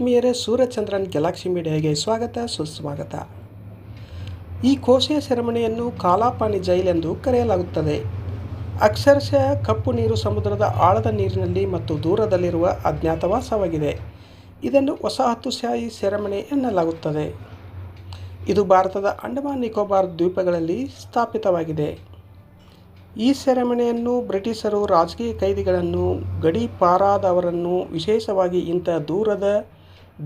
ಆತ್ಮೀಯರೇ ಸೂರ್ಯಚಂದ್ರನ್ ಗ್ಯಾಲಾಕ್ಸಿ ಮೀಡಿಯಾಗೆ ಸ್ವಾಗತ, ಸುಸ್ವಾಗತ. ಈ ಕೋಶೆಯ ಕಾಲಾಪಾನಿ ಜೈಲ್ ಎಂದು ಕರೆಯಲಾಗುತ್ತದೆ. ಅಕ್ಷರಶಃ ಕಪ್ಪು ನೀರು ಸಮುದ್ರದ ಆಳದ ನೀರಿನಲ್ಲಿ ಮತ್ತು ದೂರದಲ್ಲಿರುವ ಅಜ್ಞಾತವಾಸವಾಗಿದೆ. ಇದನ್ನು ವಸಾಹತುಶಾಹಿ ಸೆರೆಮನೆ ಎನ್ನಲಾಗುತ್ತದೆ. ಇದು ಭಾರತದ ಅಂಡಮಾನ್ ನಿಕೋಬಾರ್ ದ್ವೀಪಗಳಲ್ಲಿ ಸ್ಥಾಪಿತವಾಗಿದೆ. ಈ ಸೆರೆಮನೆಯನ್ನು ಬ್ರಿಟಿಷರು ರಾಜಕೀಯ ಕೈದಿಗಳನ್ನು ಗಡಿಪಾರಾದವರನ್ನು ವಿಶೇಷವಾಗಿ ಇಂಥ ದೂರದ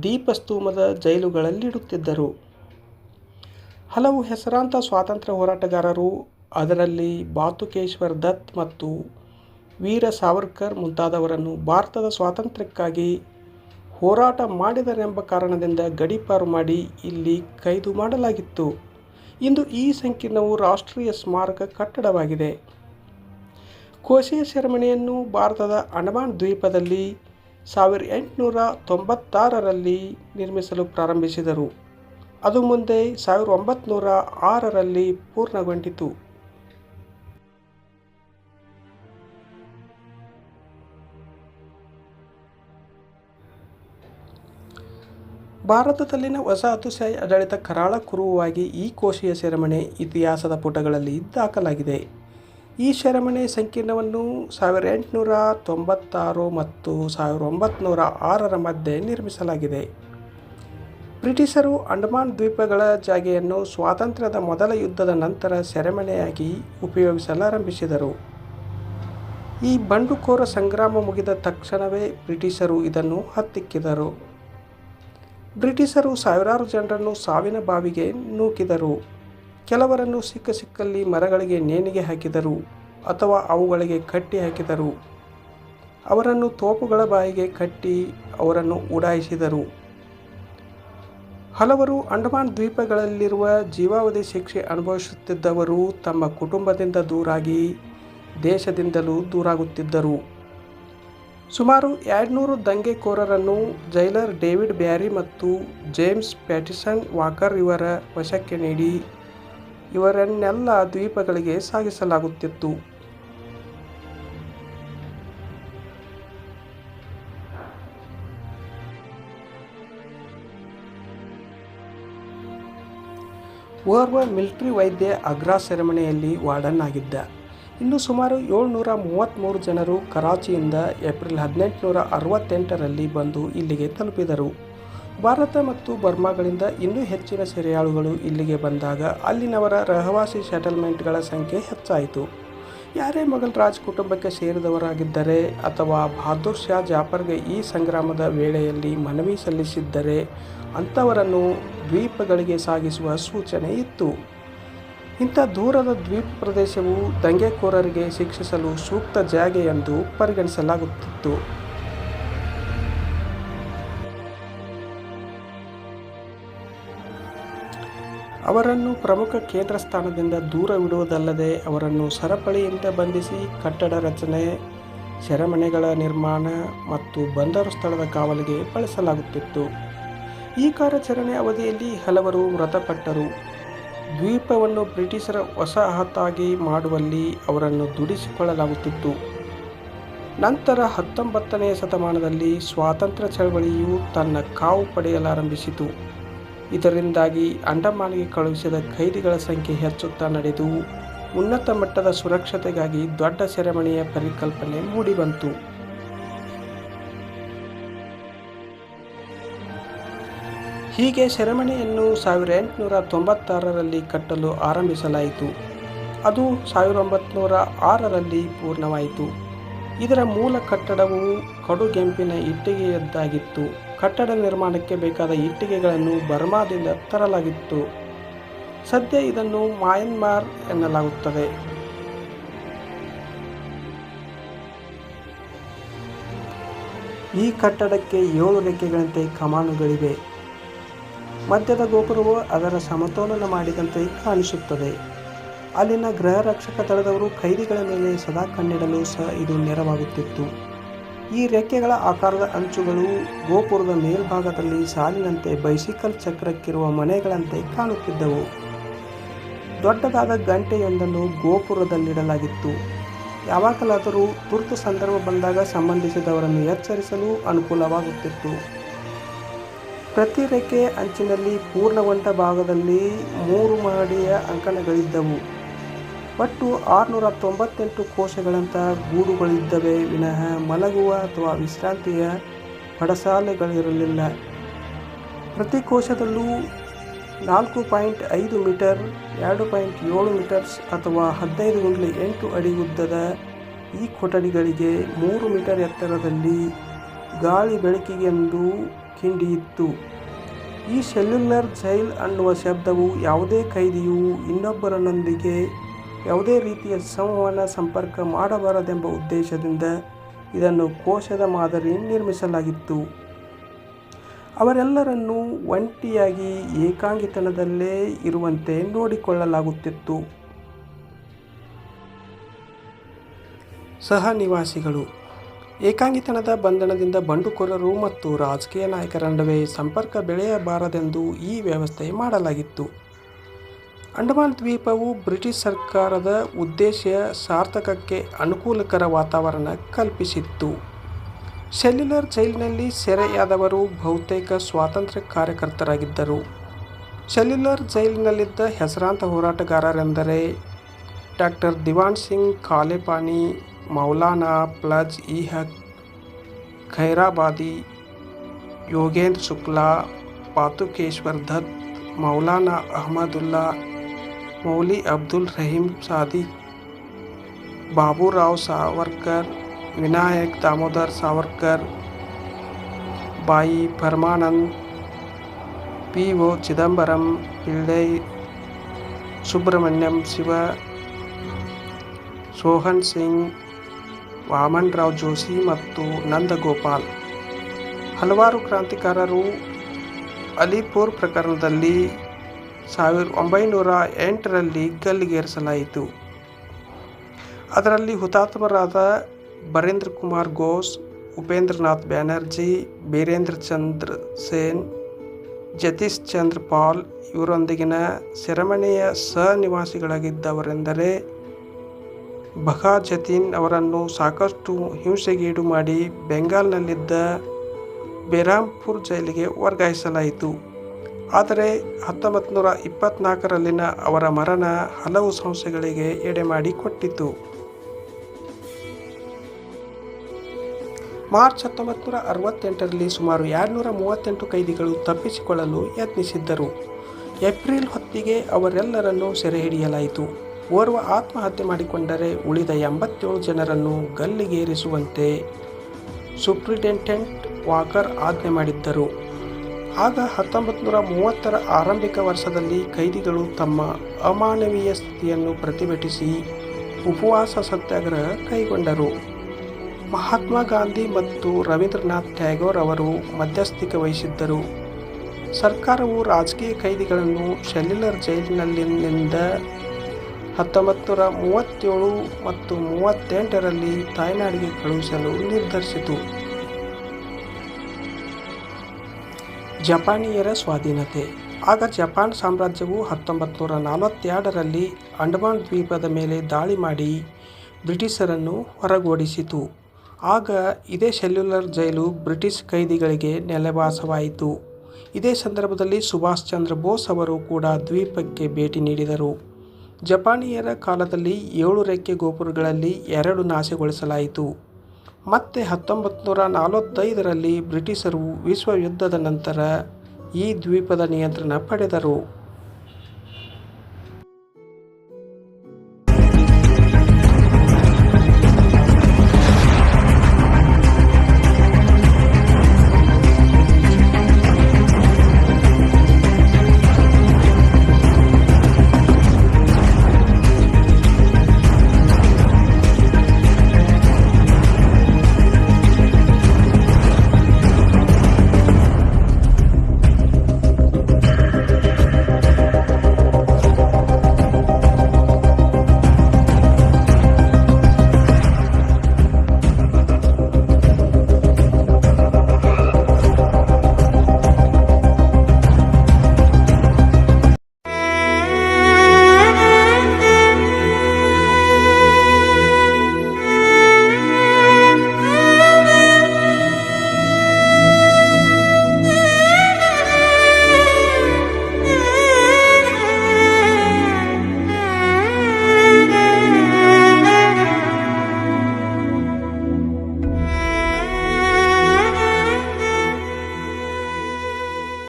ದೀಪಸ್ತೂಮದ ಜೈಲುಗಳಲ್ಲಿಡುತ್ತಿದ್ದರು. ಹಲವು ಹೆಸರಾಂತ ಸ್ವಾತಂತ್ರ್ಯ ಹೋರಾಟಗಾರರು, ಅದರಲ್ಲಿ ಬಾತುಕೇಶ್ವರ್ ದತ್ ಮತ್ತು ವೀರ ಸಾವರ್ಕರ್ ಮುಂತಾದವರನ್ನು ಭಾರತದ ಸ್ವಾತಂತ್ರ್ಯಕ್ಕಾಗಿ ಹೋರಾಟ ಮಾಡಿದರೆಂಬ ಕಾರಣದಿಂದ ಗಡೀಪಾರು ಮಾಡಿ ಇಲ್ಲಿ ಕೈದು ಮಾಡಲಾಗಿತ್ತು. ಇಂದು ಈ ಸಂಕೀರ್ಣವು ರಾಷ್ಟ್ರೀಯ ಸ್ಮಾರಕ ಕಟ್ಟಡವಾಗಿದೆ. ಕೋಶಿಯ ಸೆರೆಮನೆಯನ್ನು ಭಾರತದ ಅಂಡಮಾನ್ ದ್ವೀಪದಲ್ಲಿ ಸಾವಿರದ ಎಂಟುನೂರ ತೊಂಬತ್ತಾರರಲ್ಲಿ ನಿರ್ಮಿಸಲು ಪ್ರಾರಂಭಿಸಿದರು. ಅದು ಮುಂದೆ ಸಾವಿರದ ಒಂಬತ್ತುನೂರ ಆರರಲ್ಲಿ ಪೂರ್ಣಗೊಂಡಿತು. ಭಾರತದಲ್ಲಿನ ವಸಾಹತುಶಾಹಿ ಆಡಳಿತ ಕರಾಳ ಕುರುವಾಗಿ ಈ ಕೋಶೀಯ ಸೆರೆಮನೆ ಇತಿಹಾಸದ ಪುಟಗಳಲ್ಲಿ ದಾಖಲಾಗಿದೆ. ಈ ಸೆರೆಮನೆ ಸಂಕೀರ್ಣವನ್ನು ಸಾವಿರದ ಎಂಟುನೂರ ತೊಂಬತ್ತಾರು ಮತ್ತು ಸಾವಿರದ ಒಂಬತ್ನೂರ ಆರರ ಮಧ್ಯೆ ನಿರ್ಮಿಸಲಾಗಿದೆ. ಬ್ರಿಟಿಷರು ಅಂಡಮಾನ್ ದ್ವೀಪಗಳ ಜಾಗೆಯನ್ನು ಸ್ವಾತಂತ್ರ್ಯದ ಮೊದಲ ಯುದ್ಧದ ನಂತರ ಸೆರೆಮನೆಯಾಗಿ ಉಪಯೋಗಿಸಲಾರಂಭಿಸಿದರು. ಈ ಬಂಡುಕೋರ ಸಂಗ್ರಾಮ ಮುಗಿದ ತಕ್ಷಣವೇ ಬ್ರಿಟಿಷರು ಇದನ್ನು ಹತ್ತಿಕ್ಕಿದರು. ಬ್ರಿಟಿಷರು ಸಾವಿರಾರು ಜನರನ್ನು ಸಾವಿನ ಬಾವಿಗೆ ನೂಕಿದರು. ಕೆಲವರನ್ನು ಸಿಕ್ಕ ಸಿಕ್ಕಲ್ಲಿ ಮರಗಳಿಗೆ ನೇಣಿಗೆ ಹಾಕಿದರು ಅಥವಾ ಅವುಗಳಿಗೆ ಕಟ್ಟಿ ಹಾಕಿದರು. ಅವರನ್ನು ತೋಪುಗಳ ಬಾಯಿಗೆ ಕಟ್ಟಿ ಅವರನ್ನು ಉಡಾಯಿಸಿದರು. ಹಲವರು ಅಂಡಮಾನ್ ದ್ವೀಪಗಳಲ್ಲಿರುವ ಜೀವಾವಧಿ ಶಿಕ್ಷೆ ಅನುಭವಿಸುತ್ತಿದ್ದವರು ತಮ್ಮ ಕುಟುಂಬದಿಂದ ದೂರಾಗಿ ದೇಶದಿಂದಲೂ ದೂರಾಗುತ್ತಿದ್ದರು. ಸುಮಾರು ಎರಡುನೂರು ದಂಗೆಕೋರರನ್ನು ಜೈಲರ್ ಡೇವಿಡ್ ಬ್ಯಾರಿ ಮತ್ತು ಜೇಮ್ಸ್ ಪ್ಯಾಟಿಸನ್ ವಾಕರ್ ಇವರ ವಶಕ್ಕೆ ನೀಡಿ ಇವರನ್ನೆಲ್ಲ ದ್ವೀಪಗಳಿಗೆ ಸಾಗಿಸಲಾಗುತ್ತಿತ್ತು. ಓರ್ವ ಮಿಲಿಟರಿ ವೈದ್ಯ ಅಗ್ರಾ ಸೆರೆಮನೆಯಲ್ಲಿ ವಾರ್ಡನ್ ಆಗಿದ್ದ. ಇನ್ನು ಸುಮಾರು ಏಳ್ನೂರ ಮೂವತ್ತ್ಮೂರು ಜನರು ಕರಾಚಿಯಿಂದ ಏಪ್ರಿಲ್ ಹದಿನೆಂಟುನೂರ ಅರವತ್ತೆಂಟರಲ್ಲಿ ಬಂದು ಇಲ್ಲಿಗೆ ತಲುಪಿದರು. ಭಾರತ ಮತ್ತು ಬರ್ಮಾಗಳಿಂದ ಇನ್ನೂ ಹೆಚ್ಚಿನ ಸೆರೆಯಾಳುಗಳು ಇಲ್ಲಿಗೆ ಬಂದಾಗ ಅಲ್ಲಿನವರ ರಹವಾಸಿ ಸೆಟಲ್ಮೆಂಟ್ಗಳ ಸಂಖ್ಯೆ ಹೆಚ್ಚಾಯಿತು. ಯಾರೇ ಮೊಘಲ್ ರಾಜ್ ಕುಟುಂಬಕ್ಕೆ ಸೇರಿದವರಾಗಿದ್ದರೆ ಅಥವಾ ಬಹಾದೂರ್ ಶಾ ಜಾಫರ್ಗೆ ಈ ಸಂಗ್ರಾಮದ ವೇಳೆಯಲ್ಲಿ ಮನವಿ ಸಲ್ಲಿಸಿದ್ದರೆ ಅಂಥವರನ್ನು ದ್ವೀಪಗಳಿಗೆ ಸಾಗಿಸುವ ಸೂಚನೆ ಇತ್ತು. ಇಂಥ ದೂರದ ದ್ವೀಪ ಪ್ರದೇಶವು ದಂಗೆಕೋರರಿಗೆ ಶಿಕ್ಷಿಸಲು ಸೂಕ್ತ ಜಾಗೆ ಎಂದು ಪರಿಗಣಿಸಲಾಗುತ್ತಿತ್ತು. ಅವರನ್ನು ಪ್ರಮುಖ ಕೇಂದ್ರ ಸ್ಥಾನದಿಂದ ದೂರವಿಡುವುದಲ್ಲದೆ ಅವರನ್ನು ಸರಪಳಿಯಿಂದ ಬಂಧಿಸಿ ಕಟ್ಟಡ ರಚನೆ, ಸೆರೆಮನೆಗಳ ನಿರ್ಮಾಣ ಮತ್ತು ಬಂದರು ಸ್ಥಳದ ಕಾವಲಿಗೆ ಬಳಸಲಾಗುತ್ತಿತ್ತು. ಈ ಕಾರ್ಯಾಚರಣೆ ಅವಧಿಯಲ್ಲಿ ಹಲವರು ಮೃತಪಟ್ಟರು. ದ್ವೀಪವನ್ನು ಬ್ರಿಟಿಷರ ವಸಾಹತಾಗಿ ಮಾಡುವಲ್ಲಿ ಅವರನ್ನು ದುಡಿಸಿಕೊಳ್ಳಲಾಗುತ್ತಿತ್ತು. ನಂತರ ಹತ್ತೊಂಬತ್ತನೆಯ ಶತಮಾನದಲ್ಲಿ ಸ್ವಾತಂತ್ರ್ಯ ಚಳವಳಿಯು ತನ್ನ ಕಾವು ಪಡೆಯಲಾರಂಭಿಸಿತು. ಇದರಿಂದಾಗಿ ಅಂಡಮಾನಿಗೆ ಕಳುಹಿಸಿದ ಖೈದಿಗಳ ಸಂಖ್ಯೆ ಹೆಚ್ಚುತ್ತಾ ನಡೆದು ಉನ್ನತ ಮಟ್ಟದ ಸುರಕ್ಷತೆಗಾಗಿ ದೊಡ್ಡ ಸೆರೆಮನೆಯ ಪರಿಕಲ್ಪನೆ ಮೂಡಿಬಂತು. ಹೀಗೆ ಸೆರೆಮನೆಯನ್ನು ಸಾವಿರ ಎಂಟುನೂರ ತೊಂಬತ್ತಾರರಲ್ಲಿ ಕಟ್ಟಲು ಆರಂಭಿಸಲಾಯಿತು. ಅದು ಸಾವಿರದ ಒಂಬತ್ನೂರ ಆರರಲ್ಲಿ ಪೂರ್ಣವಾಯಿತು. ಇದರ ಮೂಲ ಕಟ್ಟಡವು ಕಡುಗೆಂಪಿನ ಇಟ್ಟಿಗೆಯದ್ದಾಗಿತ್ತು. ಕಟ್ಟಡ ನಿರ್ಮಾಣಕ್ಕೆ ಬೇಕಾದ ಇಟ್ಟಿಗೆಗಳನ್ನು ಬರ್ಮಾದಿಂದ ತರಲಾಗಿತ್ತು. ಸದ್ಯ ಇದನ್ನು ಮಯನ್ಮಾರ್ ಎನ್ನಲಾಗುತ್ತದೆ. ಈ ಕಟ್ಟಡಕ್ಕೆ ಏಳು ರೆಕ್ಕೆಗಳಂತೆ ಕಮಾನುಗಳಿವೆ. ಮಧ್ಯದ ಗೋಪುರವು ಅದರ ಸಮತೋಲನ ಮಾಡಿದಂತೆ ಕಾಣಿಸುತ್ತದೆ. ಅಲ್ಲಿನ ಗೃಹ ರಕ್ಷಕ ದಳದವರು ಖೈದಿಗಳ ಮೇಲೆ ಸದಾ ಕಣ್ಣಿಡಲು ಸಹ ಇದು ನೆರವಾಗುತ್ತಿತ್ತು. ಈ ರೆಕ್ಕೆಗಳ ಆಕಾರದ ಅಂಚುಗಳು ಗೋಪುರದ ಮೇಲ್ಭಾಗದಲ್ಲಿ ಸಾಲಿನಂತೆ ಬೈಸಿಕಲ್ ಚಕ್ರಕ್ಕಿರುವ ಮನೆಗಳಂತೆ ಕಾಣುತ್ತಿದ್ದವು. ದೊಡ್ಡದಾದ ಗಂಟೆಯೊಂದನ್ನು ಗೋಪುರದಲ್ಲಿಡಲಾಗಿತ್ತು. ಯಾವಾಗಲಾದರೂ ತುರ್ತು ಸಂದರ್ಭ ಬಂದಾಗ ಸಂಬಂಧಿಸಿದವರನ್ನು ಎಚ್ಚರಿಸಲು ಅನುಕೂಲವಾಗುತ್ತಿತ್ತು. ಪ್ರತಿ ರೆಕ್ಕೆ ಅಂಚಿನಲ್ಲಿ ಪೂರ್ಣಗೊಂಡ ಭಾಗದಲ್ಲಿ ಮೂರು ಮಹಡಿಯ ಅಂಕಣಗಳಿದ್ದವು. ಒಟ್ಟು ಆರುನೂರ ತೊಂಬತ್ತೆಂಟು ಕೋಶಗಳಂಥ ಗೂಡುಗಳಿದ್ದವೆ. ವಿನಃ ಮಲಗುವ ಅಥವಾ ವಿಶ್ರಾಂತಿಯ ಪಡಸಾಲೆಗಳಿರಲಿಲ್ಲ. ಪ್ರತಿ ಕೋಶದಲ್ಲೂ ನಾಲ್ಕು ಪಾಯಿಂಟ್ ಐದು ಮೀಟರ್, ಎರಡು ಪಾಯಿಂಟ್ ಏಳು ಮೀಟರ್ಸ್ ಅಥವಾ ಹದಿನೈದು ಗುಂಡ್ಲೆ ಎಂಟು ಅಡಿ ಉದ್ದದ ಈ ಕೊಠಡಿಗಳಿಗೆ ಮೂರು ಮೀಟರ್ ಎತ್ತರದಲ್ಲಿ ಗಾಳಿ ಬೆಳಕಿಗೆಂದು ಕಿಂಡಿಯಿತ್ತು. ಈ ಸೆಲ್ಯುಲರ್ ಜೈಲ್ ಅನ್ನುವ ಶಬ್ದವು ಯಾವುದೇ ಕೈದಿಯು ಇನ್ನೊಬ್ಬರನ್ನೊಂದಿಗೆ ಯಾವುದೇ ರೀತಿಯ ಸಂವಹನ, ಸಂಪರ್ಕ ಮಾಡಬಾರದೆಂಬ ಉದ್ದೇಶದಿಂದ ಇದನ್ನು ಕೋಶದ ಮಾದರಿ ನಿರ್ಮಿಸಲಾಗಿತ್ತು. ಅವರೆಲ್ಲರನ್ನೂ ಒಂಟಿಯಾಗಿ ಏಕಾಂಗಿತನದಲ್ಲೇ ಇರುವಂತೆ ನೋಡಿಕೊಳ್ಳಲಾಗುತ್ತಿತ್ತು. ಸಹ ನಿವಾಸಿಗಳು, ಏಕಾಂಗಿತನದ ಬಂಧನದಿಂದ ಬಂಡುಕೋರರು ಮತ್ತು ರಾಜಕೀಯ ನಾಯಕರ ನಡುವೆ ಸಂಪರ್ಕ ಬೆಳೆಯಬಾರದೆಂದು ಈ ವ್ಯವಸ್ಥೆ ಮಾಡಲಾಗಿತ್ತು. ಅಂಡಮಾನ್ ದ್ವೀಪವು ಬ್ರಿಟಿಷ್ ಸರ್ಕಾರದ ಉದ್ದೇಶ ಸಾರ್ಥಕಕ್ಕೆ ಅನುಕೂಲಕರ ವಾತಾವರಣ ಕಲ್ಪಿಸಿತ್ತು. ಸೆಲ್ಯುಲರ್ ಜೈಲಿನಲ್ಲಿ ಸೆರೆಯಾದವರು ಬಹುತೇಕ ಸ್ವಾತಂತ್ರ್ಯ ಕಾರ್ಯಕರ್ತರಾಗಿದ್ದರು. ಸೆಲ್ಯುಲರ್ ಜೈಲಿನಲ್ಲಿದ್ದ ಹೆಸರಾಂತ ಹೋರಾಟಗಾರರೆಂದರೆ ಡಾಕ್ಟರ್ ದಿವಾನ್ ಸಿಂಗ್ ಕಾಲೆಪಾನಿ ಮೌಲಾನಾ ಪ್ಲಜ್ ಇಹಕ್ ಹಕ್, ಖೈರಾಬಾದಿ, ಯೋಗೇಂದ್ರ ಶುಕ್ಲಾ, ಪಾತುಕೇಶ್ವರ್ ದತ್, ಮೌಲಾನಾ ಅಹಮದುಲ್ಲಾ ಮೌಲಿ ಅಬ್ದುಲ್ ರಹೀಂ ಸಾದಿಕ್ ಬಾಬುರಾವ್ ಸಾವರ್ಕರ್ ವಿನಾಯಕ್ ದಾಮೋದರ್ ಸಾವರ್ಕರ್ ಬಾಯಿ ಪರಮಾನಂದ್ ಪಿ ಒ ಚಿದಂಬರಂ ಪಿಳ್ಳೈ ಸುಬ್ರಹ್ಮಣ್ಯಂ ಶಿವ ಸೋಹನ್ ಸಿಂಗ್ ವಾಮನ್ ರಾವ್ ಜೋಶಿ ಮತ್ತು ನಂದಗೋಪಾಲ್ ಹಲವಾರು ಕ್ರಾಂತಿಕಾರರು ಅಲಿಪುರ್ ಪ್ರಕರಣದಲ್ಲಿ ಸಾವಿರದ ಒಂಬೈನೂರ ಎಂಟರಲ್ಲಿ ಗಲ್ಲಿಗೇರಿಸಲಾಯಿತು ಅದರಲ್ಲಿ ಹುತಾತ್ಮರಾದ ಬರೇಂದ್ರ ಕುಮಾರ್ ಘೋಷ್, ಉಪೇಂದ್ರನಾಥ್ ಬ್ಯಾನರ್ಜಿ, ಬೀರೇಂದ್ರ ಚಂದ್ರ ಸೇನ್, ಜತೀಶ್ ಚಂದ್ರ ಪಾಲ್ ಇವರೊಂದಿಗಿನ ಸೆರೆಮನೆಯ ಸಹನಿವಾಸಿಗಳಾಗಿದ್ದವರೆಂದರೆ ಬಹಾ ಜತೀನ್ ಅವರನ್ನು ಸಾಕಷ್ಟು ಹಿಂಸೆಗೀಡು ಮಾಡಿ ಬೆಂಗಾಲ್ನಲ್ಲಿದ್ದ ಬೆರಾಂಪುರ್ ಜೈಲಿಗೆ ವರ್ಗಾಯಿಸಲಾಯಿತು. ಆದರೆ ಹತ್ತೊಂಬತ್ತು ನೂರ ಇಪ್ಪತ್ತ್ನಾಲ್ಕರಲ್ಲಿನ ಅವರ ಮರಣ ಹಲವು ಸಂಸ್ಥೆಗಳಿಗೆ ಎಡೆ ಮಾಡಿಕೊಟ್ಟಿತು ಮಾರ್ಚ್ ಹತ್ತೊಂಬತ್ತು ನೂರ ಅರವತ್ತೆಂಟರಲ್ಲಿ ಸುಮಾರು ಎರಡುನೂರ ಮೂವತ್ತೆಂಟು ಕೈದಿಗಳು ತಪ್ಪಿಸಿಕೊಳ್ಳಲು ಯತ್ನಿಸಿದ್ದರು. ಏಪ್ರಿಲ್ ಹೊತ್ತಿಗೆ ಅವರೆಲ್ಲರನ್ನೂ ಸೆರೆ ಹಿಡಿಯಲಾಯಿತು ಓರ್ವ ಆತ್ಮಹತ್ಯೆ ಮಾಡಿಕೊಂಡರೆ ಉಳಿದ ಎಂಬತ್ತೇಳು ಜನರನ್ನು ಗಲ್ಲಿಗೇರಿಸುವಂತೆ ಸುಪ್ರಿಟೆಂಡೆಂಟ್ ವಾಕರ್ ಆಜ್ಞೆ ಮಾಡಿದ್ದರು. ಆಗ ಹತ್ತೊಂಬತ್ತು ನೂರ ಮೂವತ್ತರ ಆರಂಭಿಕ ವರ್ಷದಲ್ಲಿ ಕೈದಿಗಳು ತಮ್ಮ ಅಮಾನವೀಯ ಸ್ಥಿತಿಯನ್ನು ಪ್ರತಿಭಟಿಸಿ ಉಪವಾಸ ಸತ್ಯಾಗ್ರಹ ಕೈಗೊಂಡರು. ಮಹಾತ್ಮ ಗಾಂಧಿ ಮತ್ತು ರವೀಂದ್ರನಾಥ್ ಟ್ಯಾಗೋರ್ ಅವರು ಮಧ್ಯಸ್ಥಿಕೆ ವಹಿಸಿದ್ದರು. ಸರ್ಕಾರವು ರಾಜಕೀಯ ಕೈದಿಗಳನ್ನು ಸೆಲ್ಯುಲರ್ ಜೈಲಿನಲ್ಲಿಂದ ಹತ್ತೊಂಬತ್ತು ನೂರ ಮೂವತ್ತೇಳು ಮತ್ತು ಮೂವತ್ತೆಂಟರಲ್ಲಿ ತಾಯ್ನಾಡಿಗೆ ಕಳುಹಿಸಲು ನಿರ್ಧರಿಸಿತು. ಜಪಾನಿಯರ ಸ್ವಾಧೀನತೆ. ಆಗ ಜಪಾನ್ ಸಾಮ್ರಾಜ್ಯವು ಹತ್ತೊಂಬತ್ತು ನೂರ ನಲವತ್ತೆರಡರಲ್ಲಿ ಅಂಡಮಾನ್ ದ್ವೀಪದ ಮೇಲೆ ದಾಳಿ ಮಾಡಿ ಬ್ರಿಟಿಷರನ್ನು ಹೊರಗೋಡಿಸಿತು. ಆಗ ಇದೇ ಸೆಲ್ಯುಲರ್ ಜೈಲು ಬ್ರಿಟಿಷ್ ಕೈದಿಗಳಿಗೆ ನೆಲೆವಾಸವಾಯಿತು. ಇದೇ ಸಂದರ್ಭದಲ್ಲಿ ಸುಭಾಷ್ ಚಂದ್ರ ಬೋಸ್ ಅವರು ಕೂಡ ದ್ವೀಪಕ್ಕೆ ಭೇಟಿ ನೀಡಿದರು. ಜಪಾನಿಯರ ಕಾಲದಲ್ಲಿ ಏಳು ರೆಕ್ಕೆ ಗೋಪುರಗಳಲ್ಲಿ ಎರಡು ನಾಶಗೊಳಿಸಲಾಯಿತು. ಮತ್ತೆ ಹತ್ತೊಂಬತ್ತು ನೂರ ನಲವತ್ತೈದರಲ್ಲಿ ಬ್ರಿಟಿಷರು ವಿಶ್ವ ಯುದ್ಧದ ನಂತರ ಈ ದ್ವೀಪದ ನಿಯಂತ್ರಣ ಪಡೆದರು.